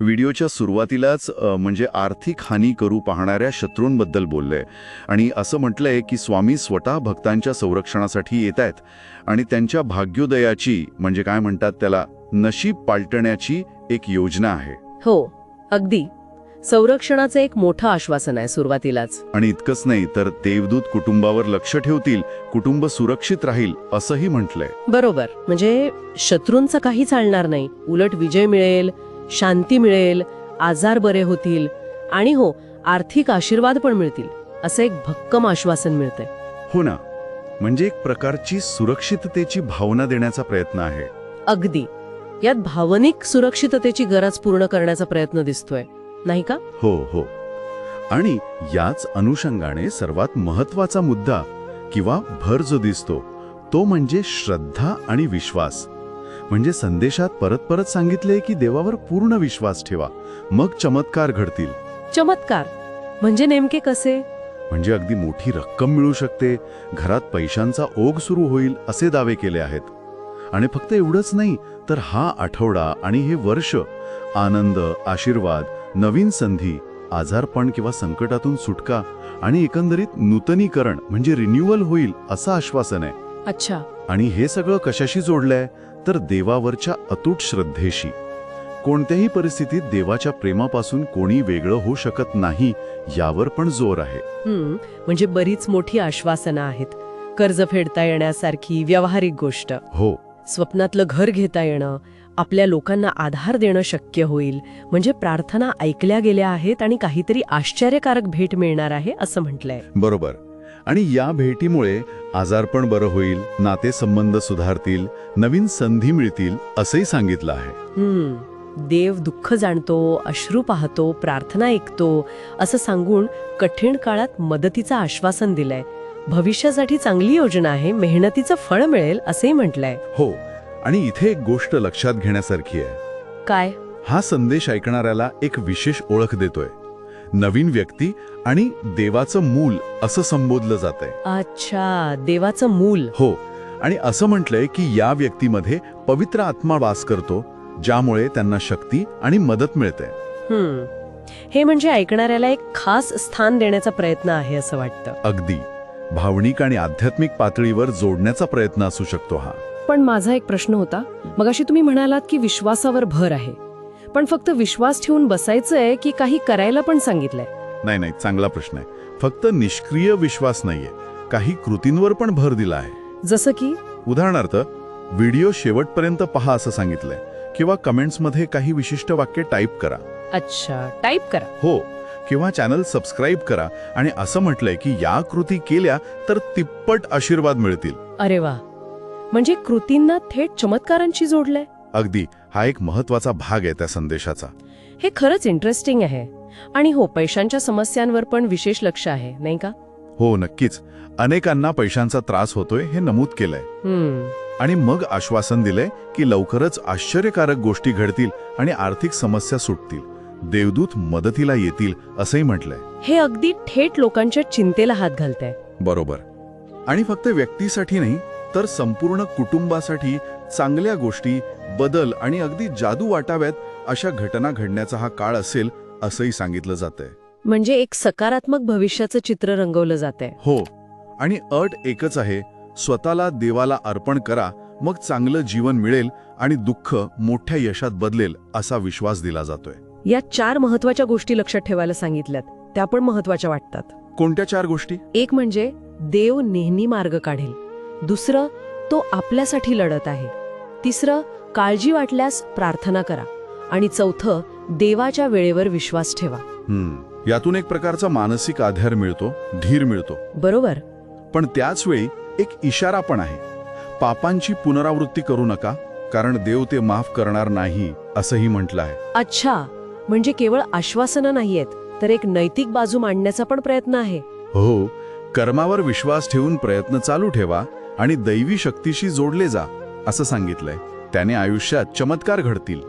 व्हिडिओच्या सुरुवातीलाच म्हणजे आर्थिक हानी करू पाहणाऱ्या शत्रूंबद्दल बोललंय आणि असं म्हटलंय की स्वामी स्वतः भक्तांच्या संरक्षणासाठी येत आहेत आणि त्यांच्या भाग्योदयाची म्हणजे काय म्हणतात त्याला नशीब पालटण्याची एक योजना आहे. हो अगदी. संरक्षणाचं एक मोठं आश्वासन आहे सुरुवातीलाच. आणि इतकंच नाही तर देवदूत कुटुंबावर लक्ष ठेवतील कुटुंब सुरक्षित राहील असंही म्हटलंय. बरोबर. म्हणजे शत्रूंचं काही चालणार नाही. उलट विजय मिळेल शांती मिळेल आजार बरे होतील आणि हो आर्थिक आशीर्वाद पण मिळतील असं एक भक्कम आश्वासन मिळतंय. हो ना. म्हणजे एक प्रकारची सुरक्षिततेची भावना देण्याचा प्रयत्न आहे. अगदी. यात भावनिक सुरक्षिततेची गरज पूर्ण करण्याचा प्रयत्न दिसतोय नाही का? हो हो. आणि याच अनुषंगाने सर्वात महत्त्वाचा मुद्दा किंवा भर जो दिसतो तो म्हणजे श्रद्धा आणि विश्वास. म्हणजे संदेशात परत परत सांगितले की देवावर पूर्ण विश्वास ठेवा. मग चमत्कार घडतील. चमत्कार. म्हणजे नेमके कसे? म्हणजे अगदी मोठी रक्कम मिळू शकते. घरात पैशांचा ओघ सुरू होईल असे दावे केले आहेत. आणि फक्त एवढंच नाही तर हा आठवडा आणि हे वर्ष आनंद आशीर्वाद नवीन संधी आजारपण किंवा संकटातून सुटका आणि एकंदरीत नूतनीकरण म्हणजे रिन्युअल होईल असं आश्वासन आहे अच्छा. आणि हे सगळं कशाशी जोडलंय? तर देवावरच्या अतूट श्रद्धेशी. कोणत्याही परिस्थितीत देवाच्या प्रेमापासून कोणी वेगळं होऊ शकत नाही यावर पण जोर आहे. म्हणजे बरीच मोठी आश्वासनं आहेत. कर्ज फेडता येण्यासारखी व्यावहारिक गोष्ट. हो. स्वप्नातलं घर घेता येणं आपल्या लोकांना आधार देणं शक्य होईल म्हणजे प्रार्थना ऐकल्या गेल्या आहेत आणि काहीतरी आश्चर्यकारक भेट मिळणार आहे असं म्हटलंय. बरोबर. आणि या भेटीमुळे आजारपण बरं होईल नातेसंबंध सुधारतील नवीन संधी मिळतील असंही सांगितलं आहे. हम्म. देव दुःख जाणतो अश्रू पाहतो प्रार्थना ऐकतो असं सांगून कठीण काळात मदतीचं आश्वासन दिलंय. भविष्यासाठी चांगली योजना आहे मेहनतीचं फळ मिळेल असंही म्हटलंय. हो आणि इथे एक गोष्ट लक्षात घेण्यासारखी आहे. काय? हा संदेश ऐकणाऱ्याला एक विशेष ओळख देतोय. नवीन व्यक्ती आणि देवाचं मूल असं संबोधलं जातंय. अच्छा देवाचं मूल. हो आणि असं म्हटलंय की या व्यक्तीमध्ये पवित्र आत्मा वास करतो ज्यामुळे त्यांना शक्ती आणि मदत मिळते. हम्म. हे म्हणजे ऐकणाऱ्याला एक खास स्थान देण्याचा प्रयत्न आहे असं वाटतं. अगदी. भावनिक आणि आध्यात्मिक पातळीवर जोडण्याचा प्रयत्न असू शकतो हा. पण माझा एक प्रश्न होता. मगाशी तुम्ही म्हणालात की विश्वासावर भर आहे. पण फक्त विश्वास ठेवून बसायचंय की काही करायला पण सांगितलंय. नाही नाही चांगला प्रश्न आहे. फक्त निष्क्रिय विश्वास नाहीये. काही कृतींवर पण भर दिला आहे. जसं की? उदाहरणार्थ व्हिडिओ शेवटपर्यंत पहा असं सांगितलंय किंवा कमेंट्समध्ये काही विशिष्ट वाक्य टाईप करा. अच्छा टाईप करा. हो किंवा चॅनल सबस्क्राईब करा आणि असं म्हटलंय की या कृती केल्या तर तिप्पट आशीर्वाद मिळतील. अरे वा. म्हणजे कृतींना थेट चमत्कारांशी जोडलंय? अगदी. हा एक महत्त्वाचा भाग आहे त्या संदेशाचा. हे खरंच इंटरेस्टिंग आहे. आणि हो पैशांच्या समस्यांवर पण विशेष लक्ष आहे नाही का? हो नक्कीच. अनेकांना पैशांचा त्रास होतोय हे नमूद केलंय. आणि मग आश्वासन दिलंय की लवकरच आश्चर्यकारक गोष्टी घडतील आणि आर्थिक समस्या सुटतील. देवदूत मदतीला येतील असंही म्हटलंय. हे अगदी थेट लोकांच्या चिंतेला हात घालतंय. बरोबर. आणि फक्त व्यक्तीसाठी नाही तर संपूर्ण कुटुंबासाठी चांगल्या गोष्टी बदल आणि अगदी जादू वाटाव्यात अशा घटना घडण्याचा हा काळ असेल असंही सांगितलं जातंय. म्हणजे एक सकारात्मक भविष्याचं चित्र रंगवलं जात हो. आणि अट एकच आहे स्वतःला देवाला अर्पण करा मग चांगलं जीवन मिळेल आणि दुःख मोठ्या यशात बदलेल असा विश्वास दिला जातोय. या चार महत्त्वाच्या गोष्टी लक्षात ठेवायला सांगितल्यात. त्या पण महत्त्वाच्या वाटतात. कोणत्या चार गोष्टी? एक म्हणजे देव नेहमी मार्ग काढेल. दुसरं तो आपल्यासाठी लढत आहे. तिसरं काळजी वाटल्यास प्रार्थना करा. आणि चौथं देवाच्या वेळेवर विश्वास ठेवा. यातून एक प्रकारचा मानसिक आधार मिळतो धीर मिळतो. बरोबर. पण त्याच वेळी एक इशारा पण आहे. पापांची पुनरावृत्ती करू नका कारण देव ते माफ करणार नाही असंही म्हटलं आहे. अच्छा म्हणजे केवळ आश्वासनं नाहीयेत तर एक नैतिक बाजू मांडण्याचा पण प्रयत्न आहे. हो कर्मावर विश्वास ठेवून प्रयत्न चालू ठेवा आणि दैवी शक्तीशी जोडले जा असं सांगितलंय. त्याने आयुष्यात चमत्कार घडतील.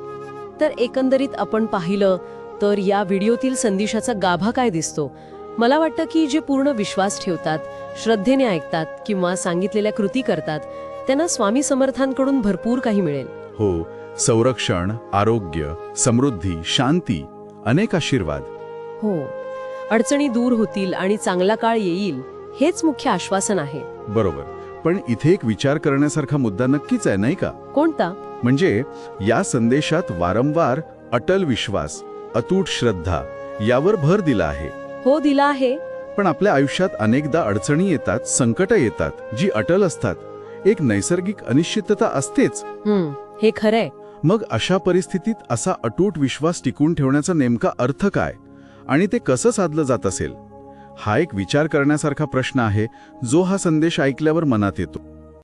तर एकंदरीत आपण पाहिलं तर या व्हिडिओतील संदेशाचा गाभा काय दिसतो? मला वाटतं की जे पूर्ण विश्वास ठेवतात श्रद्धेने ऐकतात किंवा सांगितलेल्या कृती करतात त्यांना स्वामी समर्थांकडून भरपूर काही मिळेल. हो संरक्षण आरोग्य समृद्धी शांती अनेक आशीर्वाद. हो अडचणी दूर होतील आणि चांगला काळ येईल हेच मुख्य आश्वासन आहे. बरोबर. पण इथे एक विचार करण्यासारखा मुद्दा नक्कीच आहे नाही का? कोणता? म्हणजे या संदेशात वारंवार अटल विश्वास अतूट श्रद्धा यावर भर दिला आहे. हो दिला आहे. पण आपल्या आयुष्यात अनेकदा अडचणी येतात संकट येतात जी अटल असतात. एक नैसर्गिक अनिश्चितता असतेच. हे खरंय. मग अशा परिस्थितीत असा अटूट विश्वास टिकून ठेवण्याचा नेमका अर्थ काय? आणि ते कसं साधलं जात असेल? हा एक विचार करण्यासारखा प्रश्न आहे जो हा संदेश ऐकल्यावर मनात येतो.